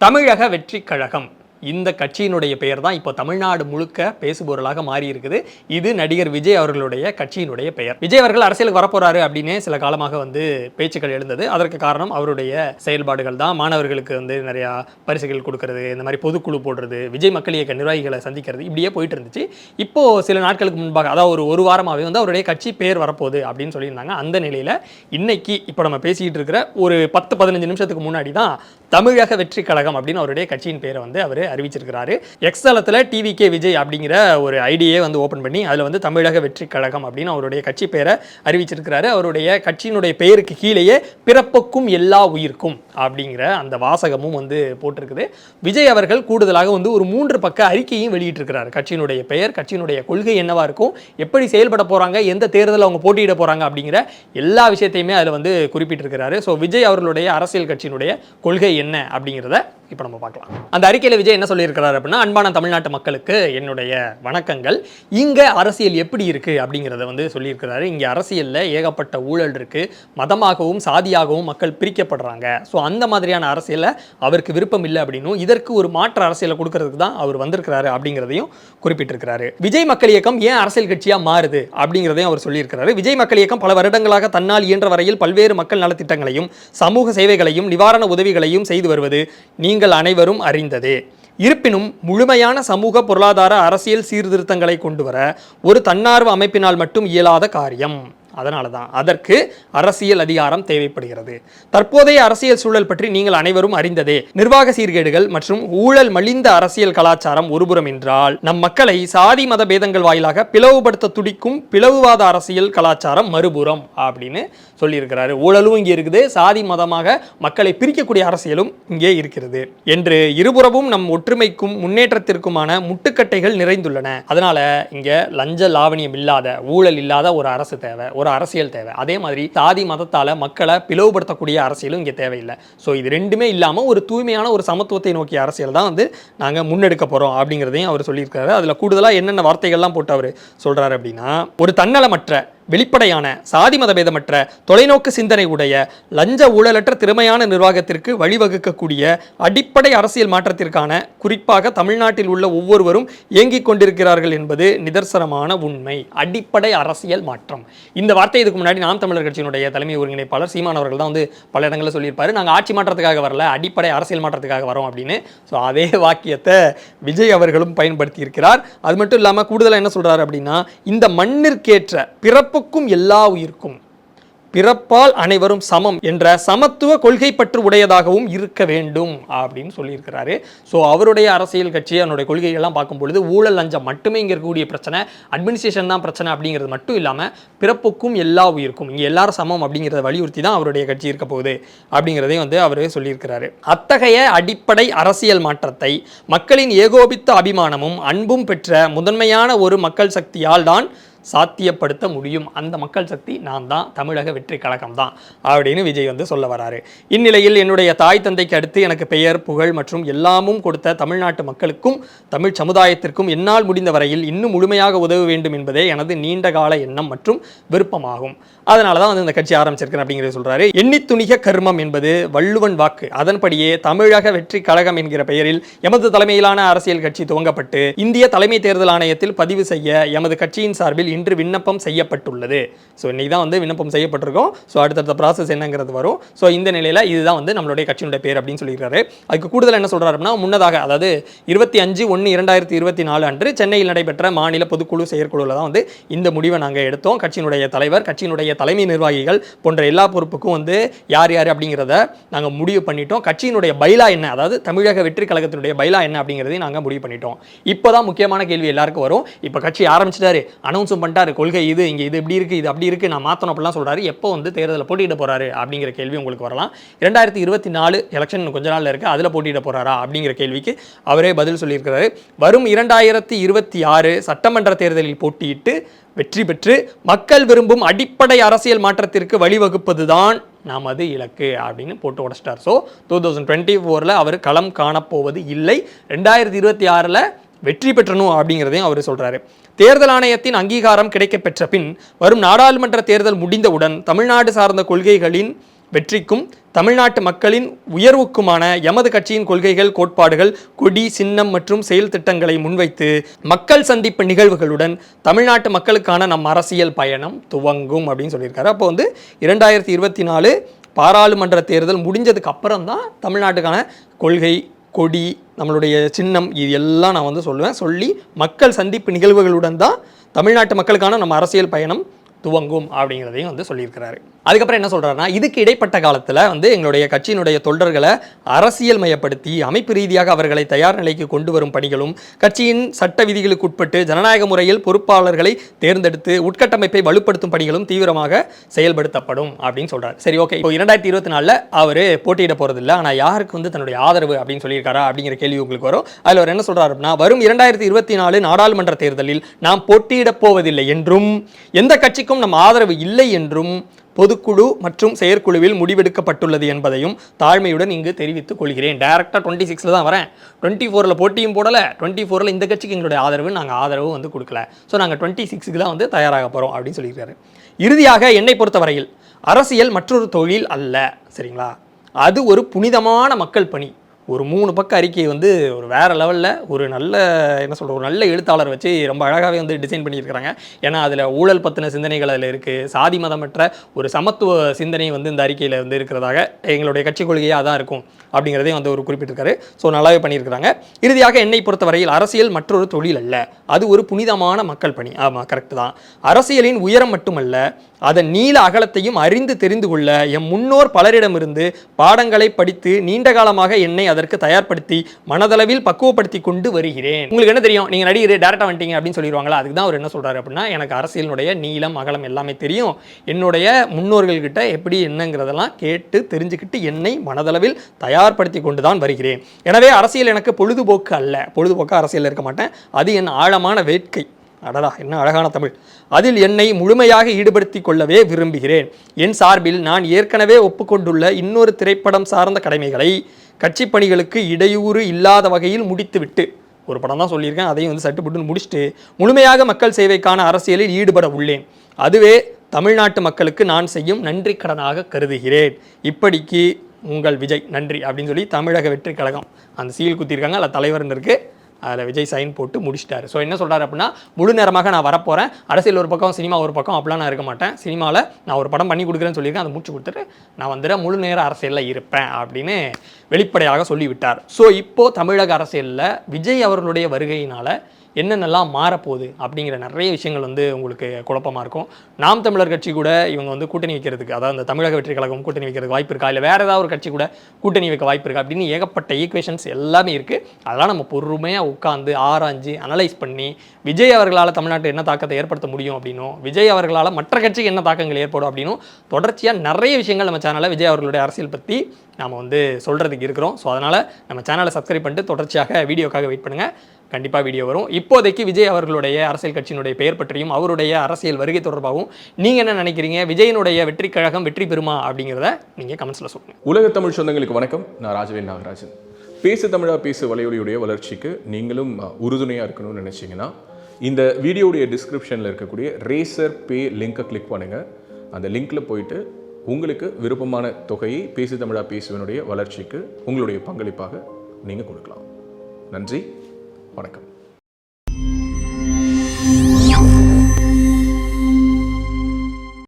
தமிழக வெற்றி கழகம் இந்த கட்சியினுடைய பெயர் தான் இப்போ தமிழ்நாடு முழுக்க பேசுபொருளாக மாறி இருக்குது இது நடிகர் விஜய் அவர்களுடைய கட்சியினுடைய பெயர். விஜய் அவர்கள் அரசியலுக்கு வரப்போறாரு அப்படின்னே சில காலமாக வந்து பேச்சுக்கள் எழுந்தது. அதற்கு காரணம் அவருடைய செயல்பாடுகள் தான். மாணவர்களுக்கு வந்து நிறையா பரிசுகள் கொடுக்கறது இந்த மாதிரி பொதுக்குழு போடுறது விஜய் மக்கள் இயக்க நிர்வாகிகளை சந்திக்கிறது இப்படியே போயிட்டு இருந்துச்சு. இப்போ சில நாட்களுக்கு முன்பாக அதாவது ஒரு ஒரு வாரமாகவே வந்து அவருடைய கட்சி பேர் வரப்போகுது அப்படின்னு சொல்லியிருந்தாங்க. அந்த நிலையில் இன்னைக்கு இப்போ நம்ம பேசிக்கிட்டு இருக்கிற ஒரு பத்து பதினஞ்சு நிமிஷத்துக்கு முன்னாடி தான் தமிழக வெற்றி கழகம் அப்படின்னு அவருடைய கட்சியின் பேரை வந்து அவர் அறிவிச்சிருக்கிறாரு. எக்ஸ்தலத்தில் டிவி கே விஜய் அப்படிங்கிற ஒரு ஐடியை வந்து ஓப்பன் பண்ணி அதில் வந்து தமிழக வெற்றி கழகம் அப்படின்னு அவருடைய கட்சி பேரை அறிவிச்சிருக்கிறாரு. அவருடைய கட்சியினுடைய பெயருக்கு கீழேயே பிறப்புக்கும் எல்லா உயிருக்கும். அப்படிங்கிற அந்த வாசகமும் வந்து போட்டிருக்குது. விஜய் அவர்கள் கூடுதலாக வந்து ஒரு மூன்று பக்க அறிக்கையும் வெளியிட்டிருக்கிறார். கட்சியினுடைய பெயர் கட்சியினுடைய கொள்கை என்னவா இருக்கும் எப்படி செயல்பட போறாங்க எந்த தேர்தலில் அவங்க போட்டியிட போறாங்க அப்படிங்கிற எல்லா விஷயத்தையுமே அதில் வந்து குறிப்பிட்டிருக்கிறாரு. ஸோ விஜய் அவர்களுடைய அரசியல் கட்சியினுடைய கொள்கை என்ன அப்படிங்கிறத இப்போ நம்ம பார்க்கலாம். அந்த அறிக்கையில் விஜய் என்ன சொல்லியிருக்கிறார் அப்படின்னா அன்பான தமிழ்நாட்டு மக்களுக்கு என்னுடைய வணக்கங்கள். இங்கே அரசியல் எப்படி இருக்கு? அப்படிங்கிறத வந்து சொல்லியிருக்கிறாரு. இங்கே அரசியலில் ஏகப்பட்ட ஊழல் இருக்கு. மதமாகவும் சாதியாகவும் மக்கள் பிரிக்கப்படுறாங்க. ஸோ அந்த மாதிரியான அரசியலில் அவருக்கு விருப்பம் இல்லை அப்படின்னும் இதற்கு ஒரு மாற்று அரசியலை கொடுக்கறதுக்கு தான் அவர் வந்திருக்கிறாரு அப்படிங்கிறதையும் குறிப்பிட்டிருக்கிறாரு. விஜய் மக்கள் இயக்கம் ஏன் அரசியல் கட்சியாக மாறுது அப்படிங்கிறதையும் அவர் சொல்லியிருக்கிறாரு. விஜய் மக்கள் இயக்கம் பல வருடங்களாக தன்னால் இயன்ற வரையில் பல்வேறு மக்கள் நலத்திட்டங்களையும் சமூக சேவைகளையும் நிவாரண உதவிகளையும் செய்து வருவது நீங்கள் அனைவரும் அறிந்ததே. இருப்பினும் முழுமையான சமூக பொருளாதார அரசியல் சீர்திருத்தங்களை கொண்டு வர ஒரு தன்னார்வ அமைப்பினால் மட்டும் இயலாத காரியம். அதனால தான் அதற்கு அரசியல் அதிகாரம் தேவைப்படுகிறது. தற்போதைய அரசியல் சூழல் பற்றி நீங்கள் அனைவரும் அறிந்ததே. நிர்வாக சீர்கேடுகள் மற்றும் ஊழல் மலிந்த அரசியல் கலாச்சாரம் ஒருபுறம் என்றால் நம் மக்களை சாதி மத பேதங்கள் வாயிலாக பிளவுபடுத்த துடிக்கும் பிளவுவாத அரசியல் கலாச்சாரம் மறுபுறம் அப்படின்னு சொல்லியிருக்கிறாரு. ஊழலும் இங்கே இருக்குது. சாதி மதமாக மக்களை பிரிக்கக்கூடிய அரசியலும் இங்கே இருக்கிறது. என்று இருபுறமும் நம் ஒற்றுமைக்கும் முன்னேற்றத்திற்குமான முட்டுக்கட்டைகள் நிறைந்துள்ளன. அதனால இங்க லஞ்ச லாவணியம் இல்லாத ஊழல் இல்லாத ஒரு அரசு தேவை. ஒரு அரசியல் தேவை. அதே மாதிரி சாதி மதத்தால் மக்களை பிளவுபடுத்தக்கூடிய அரசியலும் இங்கே தேவையில்லை. ஸோ இது ரெண்டுமே இல்லாமல் ஒரு தூய்மையான ஒரு சமத்துவத்தை நோக்கிய அரசியல் தான் வந்து நாங்கள் முன்னெடுக்க போறோம் அப்படிங்கிறதையும் அவர் சொல்லியிருக்காரு. அதில் கூடுதலாக என்னென்ன வார்த்தைகள்லாம் போட்டு அவர் சொல்றாரு அப்படின்னா ஒரு தன்னலமற்ற வெளிப்படையான சாதி மதபேதமற்ற தொலைநோக்கு சிந்தனை உடைய லஞ்ச ஊழலற்ற திறமையான நிர்வாகத்திற்கு வழிவகுக்கக்கூடிய அடிப்படை அரசியல் மாற்றத்திற்கான குறிப்பாக தமிழ்நாட்டில் உள்ள ஒவ்வொருவரும் இயங்கிக் கொண்டிருக்கிறார்கள் என்பது நிதர்சனமான உண்மை. அடிப்படை அரசியல் மாற்றம். இந்த வார்த்தை இதுக்கு முன்னாடி நாம் தமிழர் கட்சியினுடைய தலைமை ஒருங்கிணைப்பாளர் சீமான் அவர்கள் தான் வந்து பல இடங்களில் சொல்லியிருப்பாரு. நாங்கள் ஆட்சி மாற்றத்துக்காக வரல அடிப்படை அரசியல் மாற்றத்துக்காக வரோம் அப்படின்னு. ஸோ அதே வாக்கியத்தை விஜய் அவர்களும் பயன்படுத்தி இருக்கிறார் அது மட்டும் இல்லாமல் கூடுதலாக என்ன சொல்றாரு அப்படின்னா இந்த மண்ணிற்கேற்ற பிறப்பு பிறப்புக்கும் எல்லா உயிர்க்கும். பிறப்பால் அனைவரும் சமம் என்ற சமத்துவ கொள்கை பற்று உடையதாகவும் இருக்க வேண்டும் அப்படின்னு சொல்லியிருக்கிறாரு. ஸோ அவருடைய அரசியல் கட்சி அவருடைய கொள்கைகள்லாம் பார்க்கும் பொழுது ஊழல் லஞ்சம் மட்டுமே இங்கே இருக்கக்கூடிய பிரச்சனை அட்மினிஸ்ட்ரேஷன் தான் பிரச்சனை அப்படிங்கிறது மட்டும் இல்லாமல் பிறப்புக்கும் எல்லா உயிருக்கும். இங்கே எல்லாரும் சமம் அப்படிங்கிறத வலியுறுத்தி தான் அவருடைய கட்சி இருக்க போகுது அப்படிங்கிறதையும் வந்து அவர் சொல்லியிருக்கிறாரு. அத்தகைய அடிப்படை அரசியல் மாற்றத்தை மக்களின் ஏகோபித்த அபிமானமும் அன்பும் பெற்ற முதன்மையான ஒரு மக்கள் சக்தியால் தான் சாத்தியப்படுத்த முடியும். அந்த மக்கள் சக்தி நான் தான். தமிழக வெற்றி கழகம் தான். அப்படின்னு விஜய் வந்து சொல்ல வராரு. இந்நிலையில் என்னுடைய தாய் தந்தைக்கு அடுத்து எனக்கு பெயர் புகழ் மற்றும் எல்லாமும் கொடுத்த தமிழ்நாட்டு மக்களுக்கும் தமிழ் சமுதாயத்திற்கும் என்னால் முடிந்த வரையில் இன்னும் முழுமையாக உதவ வேண்டும் என்பதே எனது நீண்ட கால எண்ணம் மற்றும் விருப்பமாகும். அதனால தான் வந்து இந்த கட்சி ஆரம்பிச்சிருக்கேன் அப்படிங்கிறத சொல்றாரு. எண்ணி துணிக கர்மம் என்பது வள்ளுவன் வாக்கு. அதன்படியே தமிழக வெற்றி கழகம் என்கிற பெயரில் எமது தலைமையிலான அரசியல் கட்சி துவங்கப்பட்டு இந்திய தலைமை தேர்தல் ஆணையத்தில் பதிவு செய்ய எமது கட்சியின் சார்பில் இன்று விண்ணப்பம் செய்யப்பட்டுள்ளது. ஸோ இன்றைக்கி தான் வந்து விண்ணப்பம் செய்யப்பட்டிருக்கோம். ஸோ அடுத்தடுத்த ப்ராசஸ் என்னங்கிறது வரும். ஸோ இந்த நிலையில் இதுதான் வந்து நம்மளுடைய கட்சியினுடைய பேர் அப்படின்னு சொல்லியிருக்காரு. அதுக்கு கூடுதல் என்ன சொல்கிறார் அப்படின்னா முன்னதாக அதாவது இருபத்தி அஞ்சு ஒன்று இரண்டாயிரத்தி இருபத்தி நாலு அன்று சென்னையில் நடைபெற்ற மாநில பொதுக்குழு செயற்குழுவில் தான் வந்து இந்த முடிவை நாங்கள் எடுத்தோம். கட்சியினுடைய தலைவர் கட்சியினுடைய தலைமை நிர்வாகிகள் போன்ற எல்லா பொறுப்புக்கும் வந்து யார் யார் அப்படிங்கிறத நாங்கள் முடிவு பண்ணிட்டோம். கட்சியினுடைய பைலா என்ன? அதாவது தமிழக வெற்றி கழகத்தினுடைய பைலா என்ன அப்படிங்கிறதையும் நாங்கள் முடிவு பண்ணிட்டோம். இப்போ தான் முக்கியமான கேள்வி எல்லாருக்கும் வரும். இப்போ கட்சி ஆரம்பிச்சிட்டாரு. அனௌன்ஸும் பண்ணிட்டாரு கொள்கை இது இங்கே இது இப்படி இருக்குது இது அப்படி இருக்குது நான் மாற்றணும் அப்படிலாம் சொல்கிறாரு எப்போ வந்து தேர்தலில் போட்டியிட போகிறாரு அப்படிங்கிற கேள்வி உங்களுக்கு வரலாம். ரெண்டாயிரத்தி இருபத்தி நாலு எலெக்ஷன் கொஞ்ச நாளில் இருக்குது அதில் போட்டியிட போகிறாரா அப்படிங்கிற கேள்விக்கு அவரே பதில் சொல்லியிருக்கிறாரு. வரும் இரண்டாயிரத்தி இருபத்தி ஆறு சட்டமன்ற தேர்தலில் போட்டியிட்டு வெற்றி பெற்று மக்கள் விரும்பும் அடிப்படை அரசியல் மாற்றத்திற்கு வழிவகுப்பதுதான் நமது இலக்கு அப்படின்னு போட்டு உடச்சிட்டார். ஸோ டூ தௌசண்ட் டுவெண்ட்டி ஃபோரில் அவர் களம் காணப்போவது இல்லை. ரெண்டாயிரத்தி இருபத்தி ஆறில் வெற்றி பெற்றணும் அப்படிங்கிறதையும் அவர் சொல்கிறாரு தேர்தல் ஆணையத்தின் அங்கீகாரம் கிடைக்கப்பெற்ற பின் வரும் நாடாளுமன்ற தேர்தல் முடிந்தவுடன் தமிழ்நாடு சார்ந்த கொள்கைகளின் வெற்றிக்கும் தமிழ்நாட்டு மக்களின் உயர்வுக்குமான எமது கட்சியின் கொள்கைகள் கோட்பாடுகள் கொடி சின்னம் மற்றும் செயல் திட்டங்களை முன்வைத்து மக்கள் சந்திப்பு நிகழ்வுகளுடன் தமிழ்நாட்டு மக்களுக்கான நம் அரசியல் பயணம் துவங்கும் அப்படின்னு சொல்லியிருக்காரு. அப்போ வந்து இரண்டாயிரத்தி இருபத்தி நாலு பாராளுமன்ற தேர்தல் முடிஞ்சதுக்கு அப்புறம் தான் தமிழ்நாட்டுக்கான கொள்கை கொடி நம்மளுடைய சின்னம் இது எல்லாம் நான் வந்து சொல்லுவேன். சொல்லி மக்கள் சந்திப்பு நிகழ்வுகளுடன் தான் தமிழ்நாட்டு மக்களுக்கான நம்ம அரசியல் பயணம் துவங்கும் அப்படிங்கிறதையும் வந்து சொல்லியிருக்கிறாரு. அதுக்கப்புறம் என்ன சொல்றாருன்னா இதுக்கு இடைப்பட்ட காலத்தில் வந்து எங்களுடைய கட்சியினுடைய தொண்டர்களை அரசியல் மயப்படுத்தி அமைப்பு ரீதியாக அவர்களை தயார் நிலைக்கு கொண்டு வரும் பணிகளும் கட்சியின் சட்ட விதிகளுக்கு உட்பட்டு ஜனநாயக முறையில் பொறுப்பாளர்களை தேர்ந்தெடுத்து உட்கட்டமைப்பை வலுப்படுத்தும் பணிகளும் தீவிரமாக செயல்படுத்தப்படும் அப்படின்னு சொல்கிறார் சரி ஓகே. இப்போ இரண்டாயிரத்தி இருபத்தி நாலில் அவர் போட்டியிட போறதில்லை. ஆனால் யாருக்கு வந்து தன்னுடைய ஆதரவு அப்படின்னு சொல்லியிருக்காரா அப்படிங்கிற கேள்வி உங்களுக்கு வரும். அதில் அவர் என்ன சொல்றாரு அப்படின்னா வரும் இரண்டாயிரத்தி இருபத்தி நாலு நாடாளுமன்ற தேர்தலில் நாம் போட்டியிடப் போவதில்லை என்றும் எந்த கட்சிக்கும் நம் ஆதரவு இல்லை என்றும் பொதுக்குழு மற்றும் செயற்குழுவில் முடிவெடுக்கப்பட்டுள்ளது என்பதையும் தாழ்மையுடன் இங்கு தெரிவித்துக் கொள்கிறேன். டேரெக்டாக டுவெண்ட்டி சிக்ஸில் தான் வரேன். டுவெண்ட்டி ஃபோரில் போட்டியும் போடலை. டுவெண்ட்டி ஃபோரில் இந்த கட்சிக்கு எங்களுடைய ஆதரவு. நாங்கள் ஆதரவு வந்து கொடுக்கல. ஸோ நாங்கள் டுவெண்ட்டி சிக்ஸுக்கு தான் வந்து தயாராக போகிறோம் அப்படின்னு சொல்லியிருக்காரு. இறுதியாக என்னை பொறுத்தவரையில் அரசியல் மற்றொரு தொழில் அல்ல. சரிங்களா? அது ஒரு புனிதமான மக்கள் பணி. ஒரு மூணு பக்க அறிக்கையை வந்து ஒரு வேற லெவலில் ஒரு நல்ல என்ன சொல்கிற ஒரு நல்ல எழுத்தாளர் வச்சு ரொம்ப அழகாகவே வந்து டிசைன் பண்ணியிருக்கிறாங்க. ஏன்னா அதில் ஊழல் பற்றின சிந்தனைகள் அதில் இருக்குது சாதி மதமற்ற ஒரு சமத்துவ சிந்தனை வந்து இந்த அறிக்கையில் வந்து இருக்கிறதாக எங்களுடைய கட்சி கொள்கையாக தான் இருக்கும் அப்படிங்கிறதையும் வந்து ஒரு குறிப்பிட்டிருக்காரு. ஸோ நல்லாவே பண்ணியிருக்கிறாங்க. இறுதியாக என்னை பொறுத்தவரையில் அரசியல் மற்றொரு தொழில் அல்ல. அது ஒரு புனிதமான மக்கள் பணி. ஆமாம் கரெக்டு தான். அரசியலின் உயரம் மட்டுமல்ல அதன் நீள அகலத்தையும் அறிந்து தெரிந்து கொள்ள எம் முன்னோர் பலரிடமிருந்து பாடங்களை படித்து நீண்ட காலமாக என்னை அதற்கு தயார்படுத்தி மனதளவில் பக்குவப்படுத்தி கொண்டு வருகிறேன். உங்களுக்கு என்ன தெரியும்? நீங்கள் நடிகர் டேரக்டாக வந்துட்டீங்க அப்படின்னு சொல்லிடுவாங்களா? அதுக்கு தான் அவர் என்ன சொல்கிறாரு அப்படின்னா எனக்கு அரசியலினுடைய நீளம் அகலம் எல்லாமே தெரியும். என்னுடைய முன்னோர்கள்கிட்ட எப்படி என்னங்கிறதெல்லாம் கேட்டு தெரிஞ்சுக்கிட்டு என்னை மனதளவில் தயார்படுத்தி கொண்டு தான் வருகிறேன். எனவே அரசியல் எனக்கு பொழுதுபோக்கு அல்ல. பொழுதுபோக்கு அரசியலில் இருக்க மாட்டேன். அது என் ஆழமான வேட்கை. அடடா என்ன அழகான தமிழ். அதில் என்னை முழுமையாக ஈடுபடுத்தி கொள்ளவே விரும்புகிறேன். என் சார்பில் நான் ஏற்கனவே ஒப்புக்கொண்டுள்ள இன்னொரு திரைப்படம் சார்ந்த கடமைகளை கட்சி பணிகளுக்கு இடையூறு இல்லாத வகையில் முடித்துவிட்டு ஒரு படம் தான் சொல்லியிருக்கேன் அதையும் வந்து சட்டுப்பட்டு முடிச்சுட்டு முழுமையாக மக்கள் சேவைக்கான அரசியலில் ஈடுபட உள்ளேன். அதுவே தமிழ்நாட்டு மக்களுக்கு நான் செய்யும் நன்றி கடனாக கருதுகிறேன். இப்படிக்கு உங்கள் விஜய் நன்றி அப்படின்னு சொல்லி தமிழக வெற்றி கழகம் அந்த சீல் குத்திருக்காங்க அதில் தலைவர்னு இருக்குது அதில் விஜய் சைன் போட்டு முடிச்சிட்டாரு. ஸோ என்ன சொல்கிறார் அப்படின்னா முழு நேரமாக நான் வரப்போகிறேன் அரசியல் ஒரு பக்கம் சினிமா ஒரு பக்கம் அப்படிலாம் நான் இருக்க மாட்டேன். சினிமாவில் நான் ஒரு படம் பண்ணி கொடுக்குறேன்னு சொல்லியிருக்கேன். அதை முடிச்சு கொடுத்துட்டு நான் வந்துடுற முழு நேர அரசியலில் இருப்பேன் அப்படின்னு வெளிப்படையாக சொல்லிவிட்டார். ஸோ இப்போது தமிழக அரசியலில் விஜய் அவர்களுடைய வருகையினால் என்னென்னலாம் மாறப்போகுது அப்படிங்கிற நிறைய விஷயங்கள் வந்து உங்களுக்கு குழப்பமாக இருக்கும். நாம் தமிழர் கட்சி கூட இவங்க வந்து கூட்டணி வைக்கிறதுக்கு அதாவது அந்த தமிழக வெற்றி கழகம் கூட்டணி வைக்கிறதுக்கு வாய்ப்பு இருக்கா? இல்லை வேறு ஏதாவது ஒரு கட்சி கூட கூட்டணி வைக்க வாய்ப்பு இருக்கா? அப்படின்னு ஏகப்பட்ட ஈக்குவேஷன்ஸ் எல்லாமே இருக்குது அதெல்லாம் நம்ம பொறுமையாக உட்காந்து ஆராய்ஞ்சு அனலைஸ் பண்ணி விஜய் அவர்களால் தமிழ்நாட்டில் என்ன தாக்கத்தை ஏற்படுத்த முடியும் அப்படின்னும் விஜய் அவர்களால் மற்ற கட்சிக்கு என்ன தாக்கங்கள் ஏற்படும் அப்படின்னும் தொடர்ச்சியாக நிறைய விஷயங்கள் நம்ம சேனலில் விஜய் அவர்களுடைய அரசியல் பற்றி நாம் வந்து சொல்கிறதுக்கு இருக்கிறோம். ஸோ அதனால் நம்ம சேனலை சப்ஸ்கிரைப் பண்ணிட்டு தொடர்ச்சியாக வீடியோக்காக வெயிட் பண்ணுங்கள் கண்டிப்பாக வீடியோ வரும். இப்போதைக்கு விஜய் அவர்களுடைய அரசியல் கட்சியினுடைய பெயர் பற்றியும் அவருடைய அரசியல் வருகை தொடர்பாகவும் நீங்கள் என்ன நினைக்கிறீங்க? விஜயனுடைய வெற்றி கழகம் வெற்றி பெறுமா அப்படிங்கிறத நீங்கள் கமெண்ட்ஸில் சொல்லுங்கள் உலக தமிழ் சொந்தங்களுக்கு வணக்கம். நான் ராஜவேல் நாகராஜன். பேசு தமிழா பேசு வலையொலியுடைய வளர்ச்சிக்கு நீங்களும் உறுதுணையாக இருக்கணும்னு நினச்சிங்கன்னா இந்த வீடியோடைய டிஸ்கிரிப்ஷனில் இருக்கக்கூடிய ரேசர் பே லிங்க்கை கிளிக் பண்ணுங்கள் அந்த லிங்கில் போயிட்டு உங்களுக்கு விருப்பமான தொகையை பேசு தமிழா பேசுவனுடைய வளர்ச்சிக்கு உங்களுடைய பங்களிப்பாக நீங்கள் கொடுக்கலாம். நன்றி. வணக்கம்.